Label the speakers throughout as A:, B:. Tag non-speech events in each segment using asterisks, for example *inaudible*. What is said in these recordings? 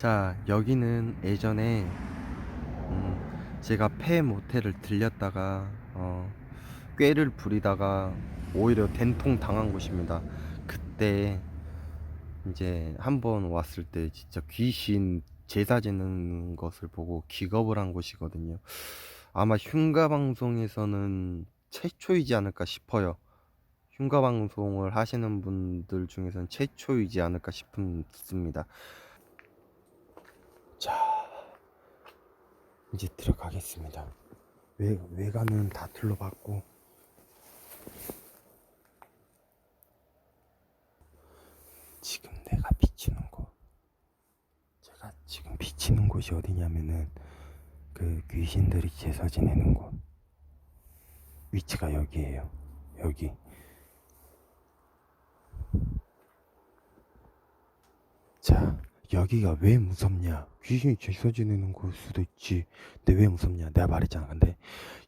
A: 자, 여기는 예전에 음, 제가 폐 모텔을 들렸다가 어, 꾀를 부리다가 오히려 된통 당한 곳입니다. 그때 이제 한 번 왔을 때 진짜 귀신 제사 지는 것을 보고 기겁을 한 곳이거든요. 아마 흉가 방송에서는 최초이지 않을까 싶어요. 흉가 방송을 하시는 분들 중에서는 최초이지 않을까 싶습니다. 자, 이제 들어가겠습니다. 외, 외관은 다 둘러봤고, 지금 내가 비치는 곳, 제가 지금 비치는 곳이 어디냐면은, 그 귀신들이 제사 지내는 곳. 위치가 여기에요. 여기. 자, 여기가 왜 무섭냐? 귀신이 제사 지내는 곳일 수도 있지. 근데 왜 무섭냐? 내가 말했잖아. 근데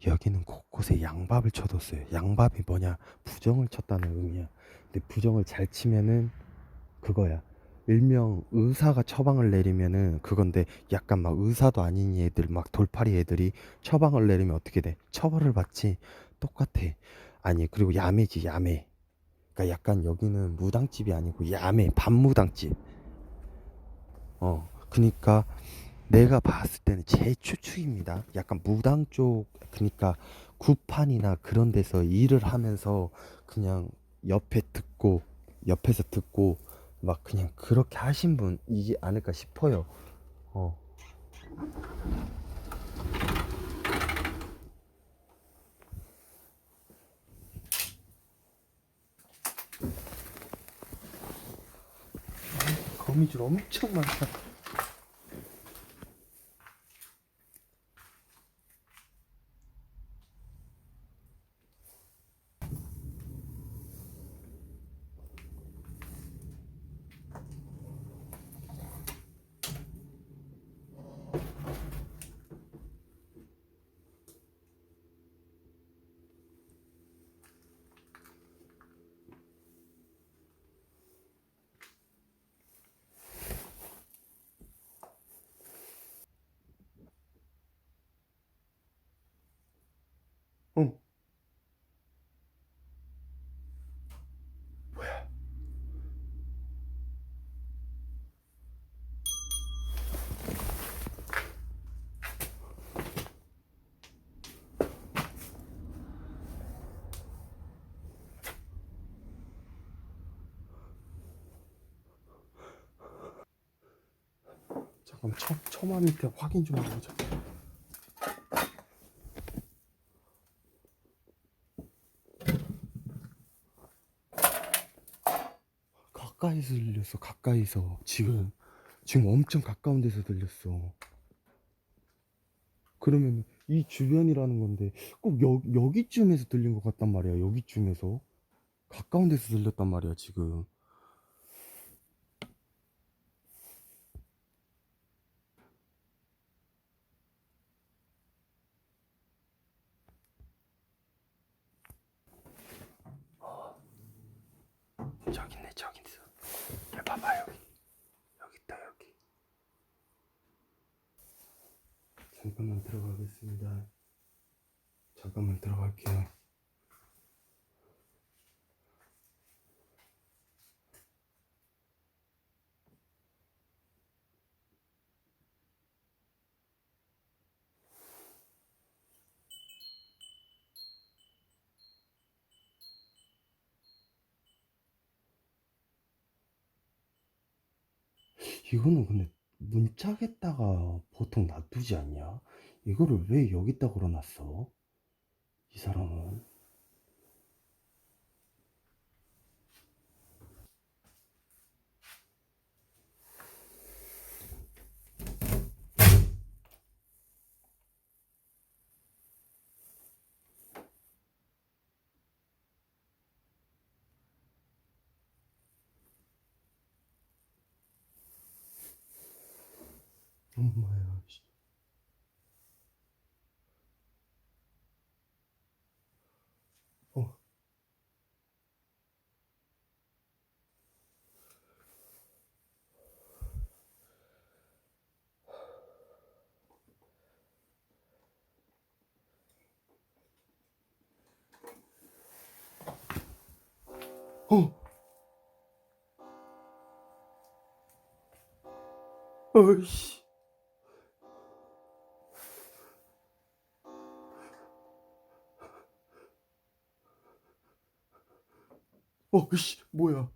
A: 여기는 곳곳에 양밥을 쳐뒀어요. 양밥이 뭐냐? 부정을 쳤다는 의미야. 근데 부정을 잘 치면은 그거야. 일명 의사가 처방을 내리면은 그건데 약간 막 의사도 아닌 애들 막 돌팔이 애들이 처방을 내리면 어떻게 돼? 처벌을 받지. 똑같아. 아니 그리고 야매지 야매. 그러니까 약간 여기는 무당집이 아니고 야매 반무당집. 어, 그니까 내가 봤을 때는 제 추측입니다. 약간 무당 쪽, 그니까 구판이나 그런 데서 일을 하면서 그냥 옆에 듣고, 옆에서 듣고, 막 그냥 그렇게 하신 분이지 않을까 싶어요. 어. 거미줄 엄청 많다. 잠깐 처, 처마 밑에 확인 좀 해보자. 가까이서 들렸어 가까이서. 지금 지금 엄청 가까운 데서 들렸어. 그러면 이 주변이라는 건데 꼭 여, 여기쯤에서 들린 것 같단 말이야 여기쯤에서. 가까운 데서 들렸단 말이야 지금 저기 있네 저기 있어 야 봐봐 여기 여기 있다 여기 잠깐만 들어가겠습니다. 잠깐만 들어갈게요. 이거는 근데 문짝에다가 보통 놔두지 않냐? 이거를 왜 여기다 걸어놨어? 이 사람은 엄마야 씨. 어 어. 어이씨. 어이씨, 뭐야?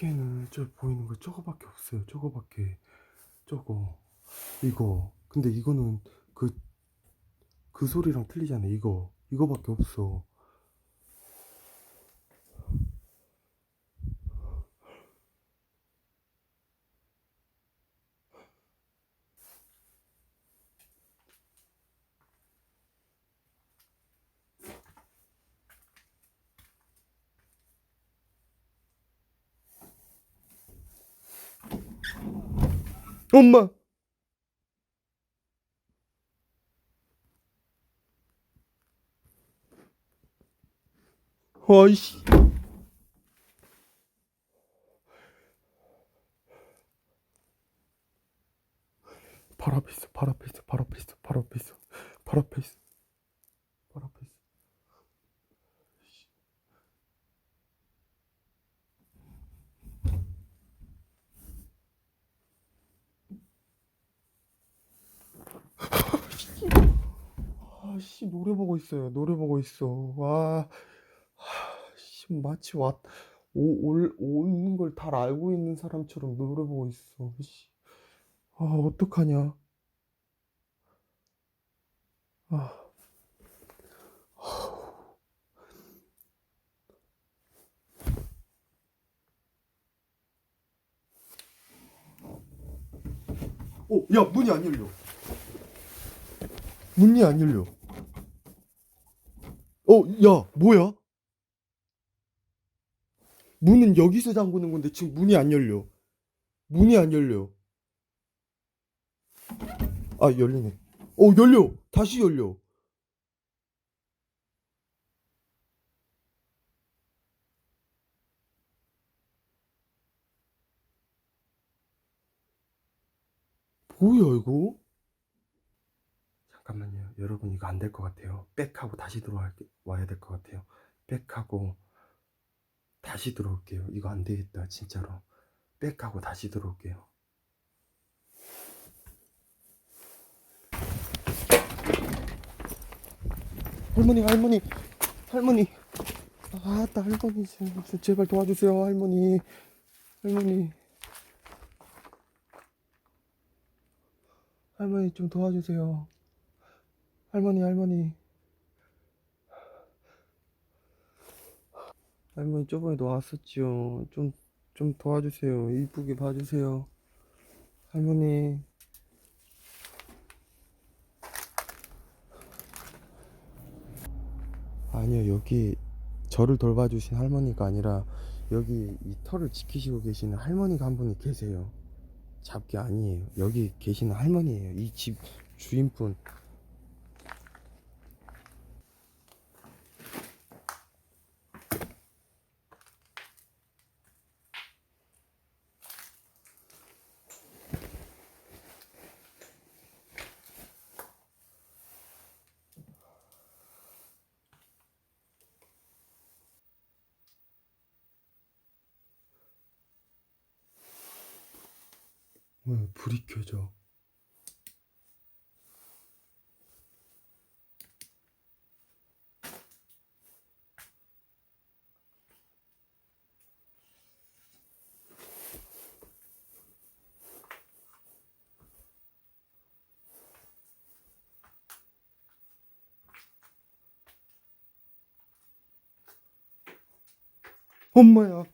A: 시계는 저 보이는 거 저거밖에 없어요. 저거밖에. 저거. 이거. 근데 이거는 그, 그 소리랑 틀리잖아. 이거. 이거밖에 없어. 엄마! 아이씨. 발 앞에 있어, 발 앞에 있어, 발 앞에 있어, 발 앞에 있어, 발 앞에 있어, 발 앞에 있어. 아씨 노래 보고 있어요. 노래 보고 있어. 와, 하, 씨 마치 왔 오, 올 오는 걸 다 알고 있는 사람처럼 노래 보고 있어. 씨. 아 어떡하냐. 아. 어, 야 문이 안 열려. 문이 안 열려. 어, 야, 뭐야? 문은 여기서 잠그는 건데 지금 문이 안 열려. 문이 안 열려. 아, 열리네. 어, 열려. 다시 열려. 뭐야, 이거? 잠깐만요. 여러분, 이거 안 될 것 같아요. 백하고 다시 들어와야 될 것 같아요. 백하고 다시 들어올게요. 이거 안 되겠다, 진짜로. 백하고 다시 들어올게요. 할머니, 할머니, 할머니. 아, 따 할머니, 제- 제발 도와주세요, 할머니. 할머니. 할머니 좀 도와주세요. 할머니, 할머니. 할머니 저번에도 왔었죠. 좀, 좀 도와주세요. 이쁘게 봐주세요. 할머니. 아니요, 여기 저를 돌봐주신 할머니가 아니라 여기 이 터를 지키시고 계시는 할머니가 한 분이 계세요. 잡기 아니에요. 여기 계시는 할머니예요. 이 집 주인분. 불이 켜져? 엄마야.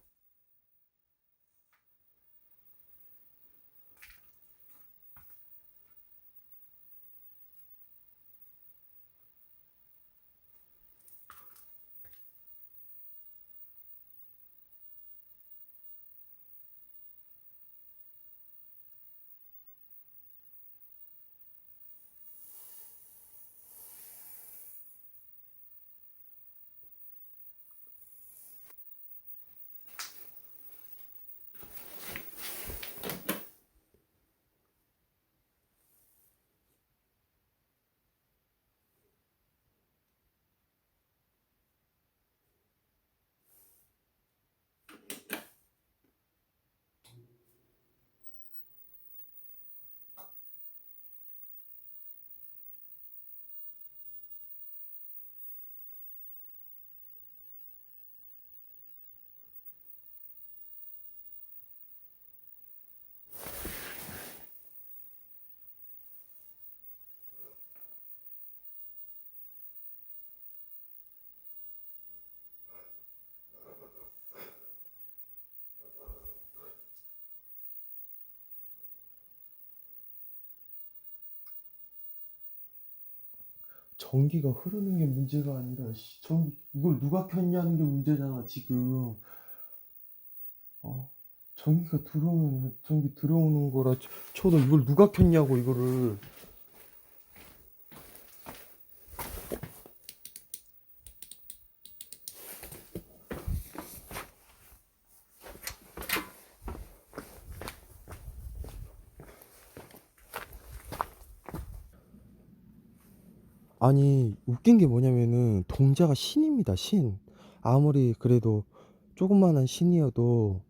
A: 전기가 흐르는 게 문제가 아니라 씨, 전기 이걸 누가 켰냐는 게 문제잖아 지금. 어 전기가 들어오면 전기 들어오는 거라 쳐- 쳐도 이걸 누가 켰냐고 이거를 아니 웃긴 게 뭐냐면은 동자가 신입니다 신. 아무리 그래도 조그만한 신이어도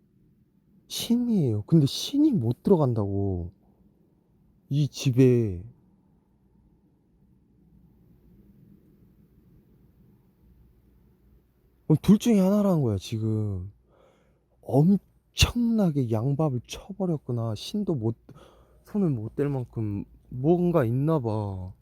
A: 신이에요. 근데 신이 못 들어간다고. 이 집에. 둘 중에 하나라는 거야 지금. 엄청나게 양밥을 쳐버렸구나. 신도 못 손을 못 댈 만큼 뭔가 있나 봐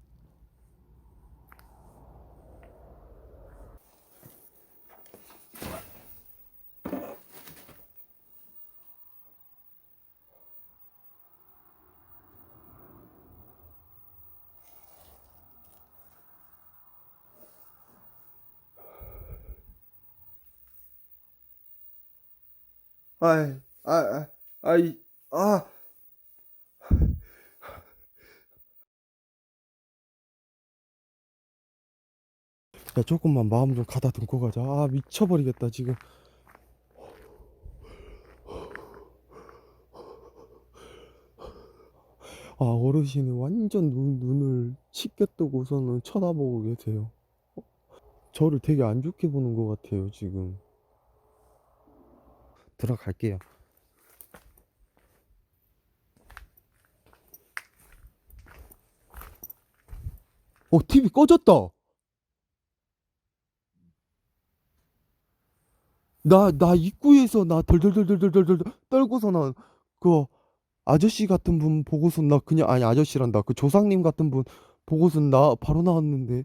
A: 아이, 아, 아, 아 이, 아. 야, 조금만 마음 좀 가다듬고 가자. 아, 미쳐버리겠다, 지금. 아, 어르신이 완전 눈, 눈을 치켜뜨고서는 쳐다보고 계세요. 어? 저를 되게 안 좋게 보는 것 같아요, 지금. 들어갈게요. 어, TV 꺼졌다. 나, 나 입구에서 나 덜덜덜덜덜덜 떨고서 나, 그, 아저씨 같은 분 보고서 나 그냥, 아니, 아저씨란다. 그 조상님 같은 분 보고서 나 바로 나왔는데.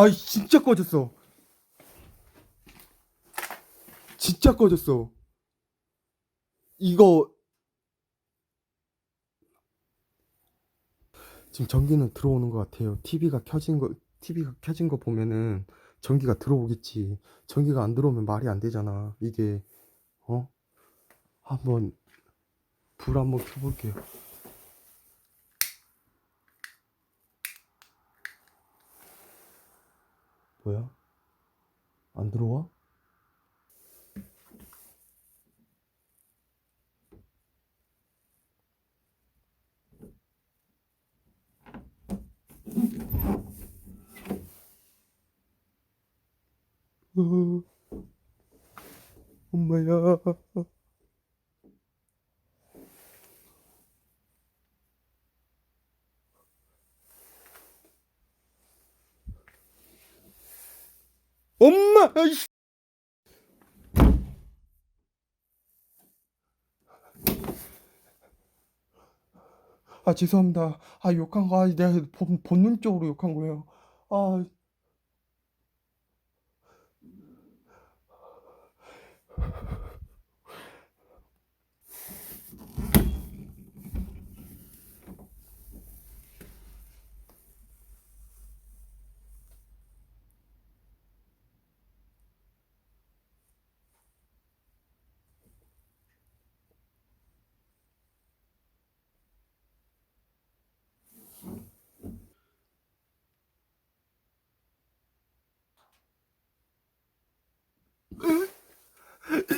A: 아이, 진짜 꺼졌어. 진짜 꺼졌어. 이거, 지금 전기는 들어오는 것 같아요. TV가 켜진 거, TV가 켜진 거 보면은 전기가 들어오겠지. 전기가 안 들어오면 말이 안 되잖아. 이게, 어? 한번, 불 한번 켜볼게요. 뭐야? 안 들어와? 어, 엄마야. 엄마! 아이씨. 아, 죄송합니다. 아, 욕한 거, 아, 내가 본, 본능적으로 욕한 거예요. 아, Yeah.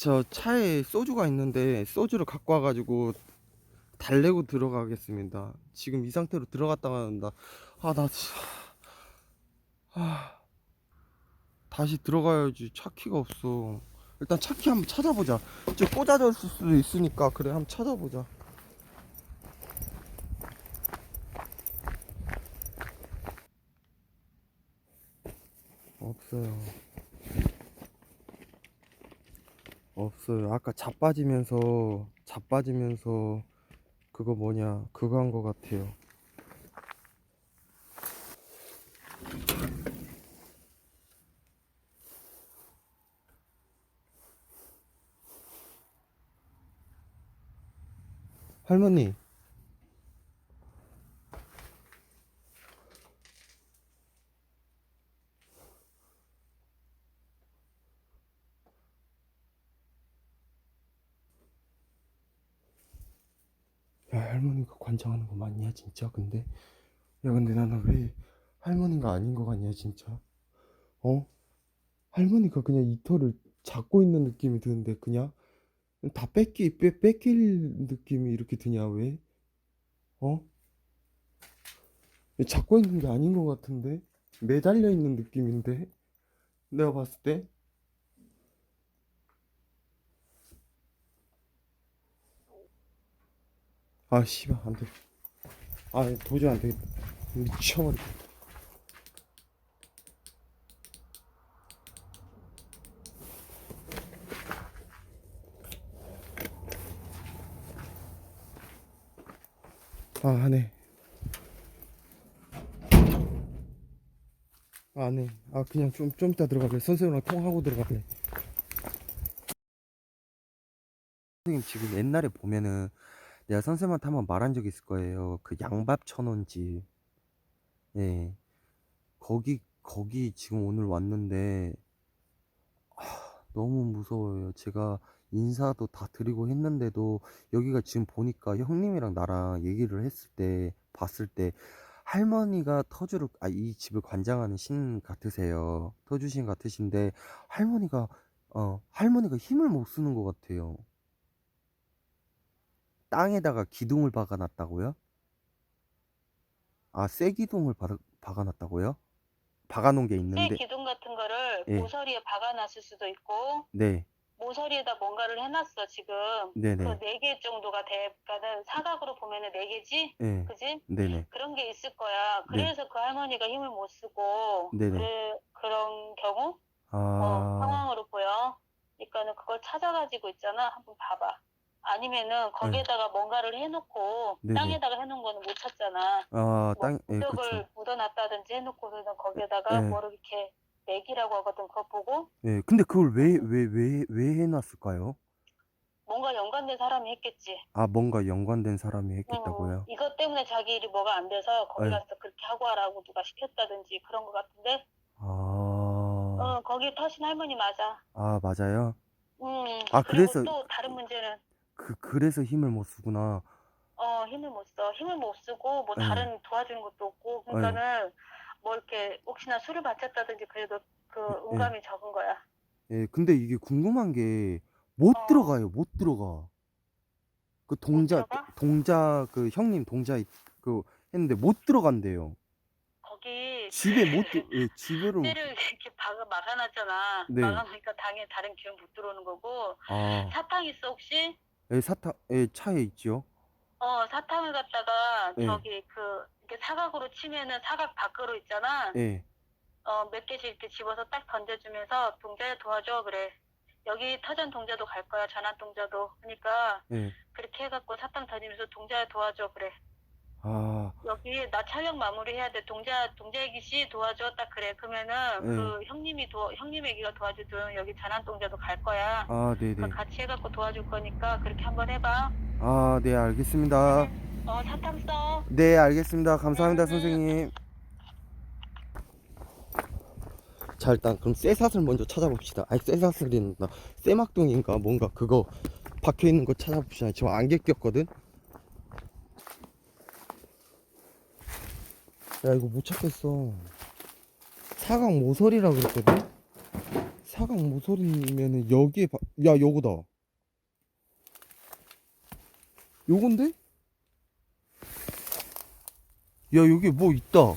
A: 저 차에 소주가 있는데 소주를 갖고 와가지고 달래고 들어가겠습니다. 지금 이 상태로 들어갔다가 한다. 아, 나. 아, 다시 들어가야지. 차 키가 없어. 일단 차 키 한번 찾아보자. 저 꽂아졌을 수도 있으니까 그래 한번 찾아보자. 없어요. 없어요. 아까 자빠지면서 자빠지면서 그거 뭐냐 그거 한거 같아요. 할머니. 야, 할머니가 관장하는 거 맞냐, 진짜? 근데? 야, 근데 나는 왜 할머니가 아닌 거 같냐, 진짜? 어? 할머니가 그냥 이 털을 잡고 있는 느낌이 드는데, 그냥? 다 뺏기, 빼, 뺏길 느낌이 이렇게 드냐, 왜? 어? 잡고 있는 게 아닌 것 같은데? 매달려 있는 느낌인데? 내가 봤을 때? 아, 씨발, 안 돼. 아, 도저히 안 되겠다. 미쳐버리겠다. 아, 안 해. 아, 안 해. 아, 그냥 좀, 좀 이따 들어갈래. 선생님이랑 통화하고 들어갈래. 선생님, 지금 옛날에 보면은 내가 선생님한테 한번 말한 적 있을 거예요. 그 양밥 천 원집. 예. 거기, 거기 지금 오늘 왔는데, 아, 너무 무서워요. 제가 인사도 다 드리고 했는데도, 여기가 지금 보니까 형님이랑 나랑 얘기를 했을 때, 봤을 때, 할머니가 터주를, 아, 이 집을 관장하는 신 같으세요. 터주신 같으신데, 할머니가, 어, 할머니가 힘을 못 쓰는 것 같아요. 땅에다가 기둥을 박아놨다고요? 아, 쇠기둥을 박, 박아놨다고요? 박아놓은
B: 게쇠
A: 있는데,
B: 기둥 같은 거를
A: 예.
B: 모서리에 박아놨을 수도 있고
A: 네,
B: 모서리에다 뭔가를 해놨어 지금.
A: 네네,
B: 그네개 정도가 될까는 사각으로 보면은 네 개지?
A: 네,
B: 그지?
A: 네네,
B: 그런 게 있을 거야. 그래서 그 할머니가 힘을 못 쓰고
A: 네네.
B: 그래 그런 경우? 어,
A: 아,
B: 상황으로 보여. 그러니까는 그걸 찾아가지고 있잖아. 한번 봐봐 아니면은 거기에다가 뭔가를 해놓고
A: 네네.
B: 땅에다가 해놓은 거는 못 찾잖아
A: 아,
B: 뭐
A: 땅, 예,
B: 무적을
A: 그쵸.
B: 묻어놨다든지 해놓고서는 거기에다가
A: 네.
B: 뭐를 이렇게 내기라고 하거든. 그거 보고
A: 예, 근데 그걸 왜, 왜, 왜, 왜 해놨을까요?
B: 뭔가 연관된 사람이 했겠지.
A: 아, 뭔가 연관된 사람이
B: 응,
A: 했겠다고요?
B: 이것 때문에 자기 일이 뭐가 안 돼서 거기
A: 네.
B: 가서 그렇게 하고 하라고 누가 시켰다든지 그런 것 같은데.
A: 아,
B: 어, 거기 터신 할머니 맞아.
A: 아, 맞아요?
B: 음,
A: 아,
B: 그리고
A: 그래서-
B: 또 다른 문제는
A: 그, 그래서 힘을 못 쓰구나.
B: 어, 힘을 못 써. 힘을 못 쓰고 뭐
A: 네.
B: 다른 도와주는 것도 없고 그러니까는 뭐 이렇게 혹시나 술을 마셨다든지 그래도 그 응감이 적은 거야.
A: 예, 근데 이게 궁금한 게, 못
B: 어.
A: 들어가요, 못 들어가. 그 동자,
B: 들어가?
A: 동자, 그 형님 동자, 있- 그, 했는데 못 들어간대요.
B: 거기
A: 집에 못, 들- *laughs* 예, 집으로,
B: 때를 이렇게 박아 막아놨잖아.
A: 네.
B: 막아놓으니까 당연히 다른 기운 못 들어오는 거고.
A: 아,
B: 사탕 있어 혹시?
A: 예, 사탕, 예, 차에 있죠.
B: 어 사탕을 갖다가
A: 네.
B: 저기 그 이렇게 사각으로 치면은 사각 밖으로 있잖아.
A: 예,
B: 어 몇 개씩 이렇게 집어서 딱 던져주면서 동자에 도와줘 그래. 여기 터전 동자도 갈 거야 전환 동자도. 그러니까
A: 예.
B: 그렇게 해갖고 사탕 던지면서 동자에 도와줘 그래.
A: 아,
B: 여기 나 촬영 마무리해야 돼. 동자 동자 애기 씨 도와줘 딱 그래. 그러면은
A: 네.
B: 그 형님이 도 형님 애기가 도와주든 여기 전환 동자도 갈 거야.
A: 아,
B: 그
A: 네네.
B: 같이 해갖고 도와줄 거니까 그렇게 한번 해봐.
A: 아, 네, 알겠습니다.
B: 응, 어, 사탕 써.
A: 네, 알겠습니다. 감사합니다, 선생님. 자, 일단 그럼 쇠사슬 먼저 찾아봅시다. 아니, 쇠사슬이나 쇠막둥인가 뭔가 그거 박혀 있는 거 찾아봅시다. 지금 안개 꼈거든. 야, 이거 못 찾겠어. 사각 모서리라 그랬거든. 사각 모서리면은 여기에 바... 야, 요거다. 요건데? 야 여기 뭐 있다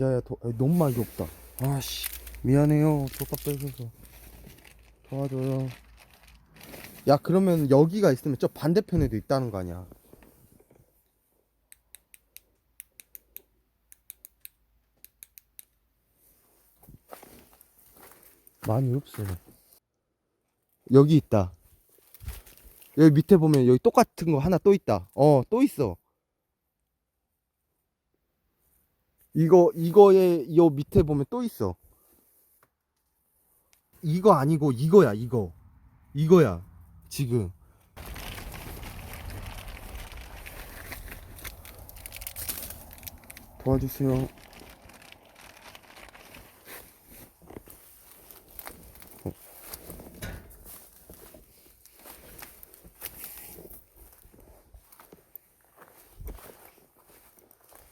A: 동자야 도, 아이, 너무 말이 없다 아씨 미안해요 조카 뺏어서 도와줘요 야 그러면 여기가 있으면 저 반대편에도 있다는 거 아니야 많이 없어. 여기 있다. 여기 밑에 보면 여기 똑같은 거 하나 또 있다. 어, 또 있어. 이거 이거에 요 밑에 보면 또 있어. 이거 아니고 이거야, 이거. 이거야. 지금. 도와주세요.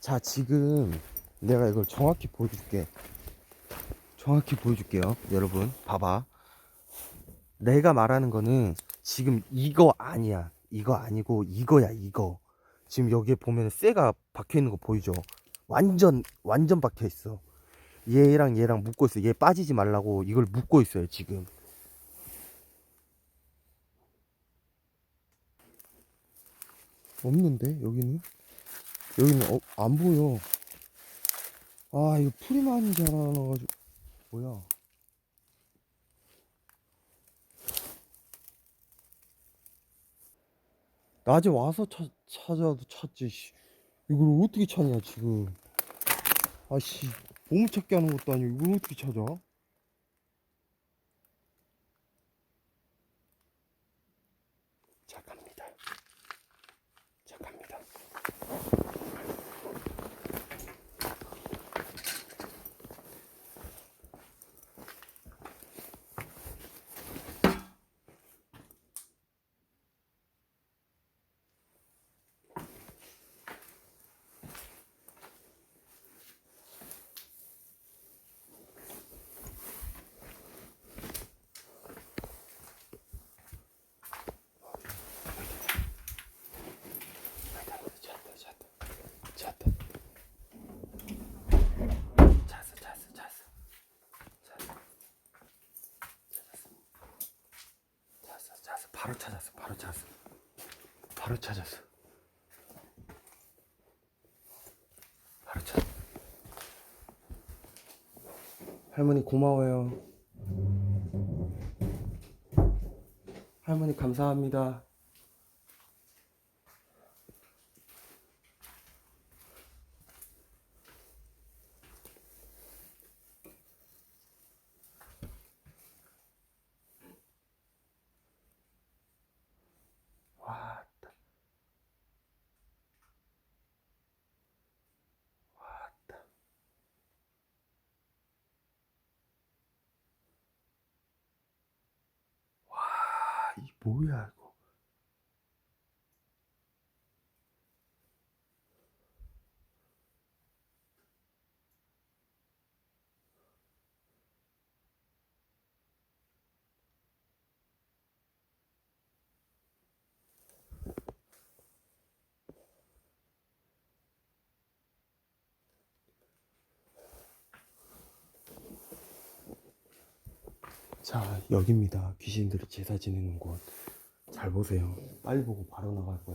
A: 자, 지금 내가 이걸 정확히 보여줄게. 정확히 보여줄게요. 여러분, 봐봐. 내가 말하는 거는 지금 이거 아니야. 이거 아니고 이거야, 이거. 지금 여기에 보면 쇠가 박혀 있는 거 보이죠? 완전, 완전 박혀 있어. 얘랑 얘랑 묶고 있어. 얘 빠지지 말라고 이걸 묶고 있어요, 지금. 없는데, 여기는? 여기는 어, 안 보여. 아, 이거 풀이 많이 자라나가지고. 뭐야. 낮에 와서 찾, 찾아도 찾지, 씨. 이걸 어떻게 찾냐, 지금. 아씨, 보물찾기 하는 것도 아니고, 이걸 어떻게 찾아? 자, 갑니다. 자, 갑니다. 찾았다, 찾았다. 찾았다. 찾았어, 찾았어, 찾았어. 찾았어. 찾았어. 찾았어, 찾았어. 바로 찾았어, 바로 찾았어. 바로 찾았어. 바로 찾았어. 할머니 고마워요. 할머니 감사합니다. 왔다. 와, 이 뭐야, 이거. 자, 여기입니다. 귀신들이 제사 지내는 곳. 잘 보세요. 빨리 보고 바로 나갈. 자,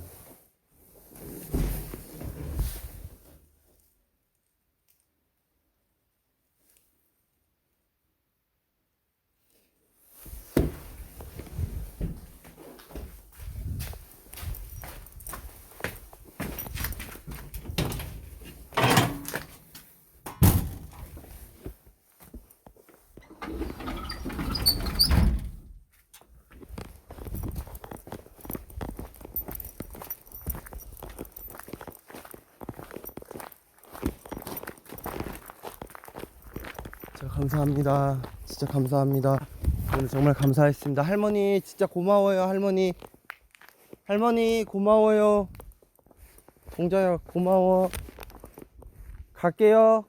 A: 감사합니다. 진짜 감사합니다. 오늘 정말 감사했습니다. 할머니 진짜 고마워요. 할머니. 할머니 고마워요. 동자야 고마워. 갈게요.